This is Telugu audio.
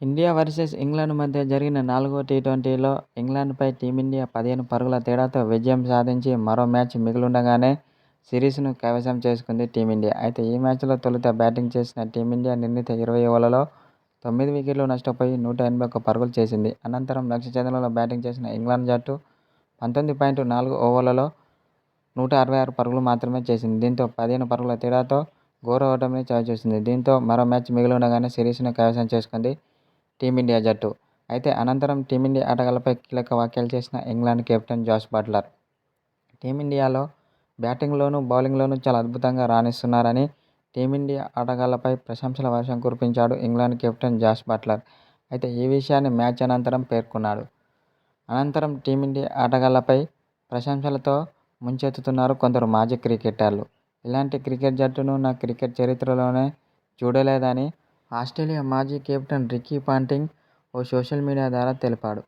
ఇండియా వర్సెస్ ఇంగ్లాండ్ మధ్య జరిగిన నాలుగో టీ-ట్వంటీలో ఇంగ్లాండ్పై టీమిండియా పదిహేను పరుగుల తేడాతో విజయం సాధించి మరో మ్యాచ్ మిగిలుండగానే సిరీస్ను కైవసం చేసుకుంది టీమిండియా. అయితే ఈ మ్యాచ్లో తొలుత బ్యాటింగ్ చేసిన టీమిండియా నిర్ణీత ఇరవై ఓవర్లలో తొమ్మిది వికెట్లు నష్టపోయి నూట ఎనభై ఒక్క పరుగులు చేసింది. అనంతరం లక్ష్య ఛేదనలో బ్యాటింగ్ చేసిన ఇంగ్లాండ్ జట్టు పంతొమ్మిది పాయింట్ నాలుగు ఓవర్లలో నూట అరవై ఆరు పరుగులు మాత్రమే చేసింది. దీంతో పదిహేను పరుగుల తేడాతో ఘోర ఓటమిని చవిచూసింది. దీంతో మరో మ్యాచ్ మిగిలి ఉండగానే సిరీస్ను కైవసం చేసుకుంది టీమిండియా జట్టు. అయితే అనంతరం టీమిండియా ఆటగాళ్ళపై కీలక వ్యాఖ్యలు చేసిన ఇంగ్లాండ్ కెప్టెన్ జాష్ బట్లర్. టీమిండియాలో బ్యాటింగ్లోనూ, బౌలింగ్లోనూ చాలా అద్భుతంగా రాణిస్తున్నారని టీమిండియా ఆటగాళ్ళపై ప్రశంసల వర్షం కురిపించాడు ఇంగ్లాండ్ కెప్టెన్ జాష్ బట్లర్. అయితే ఈ విషయాన్ని మ్యాచ్ అనంతరం పేర్కొన్నాడు. అనంతరం టీమిండియా ఆటగాళ్ళపై ప్రశంసలతో ముంచెత్తుతున్నారు కొందరు మాజీ క్రికెటర్లు. ఇలాంటి క్రికెట్ జట్టును నా క్రికెట్ చరిత్రలోనే చూడలేదని ఆస్ట్రేలియా మాజీ కెప్టెన్ రికీ పాంటింగ్ ఓ సోషల్ మీడియా ద్వారా తెలిపాడు.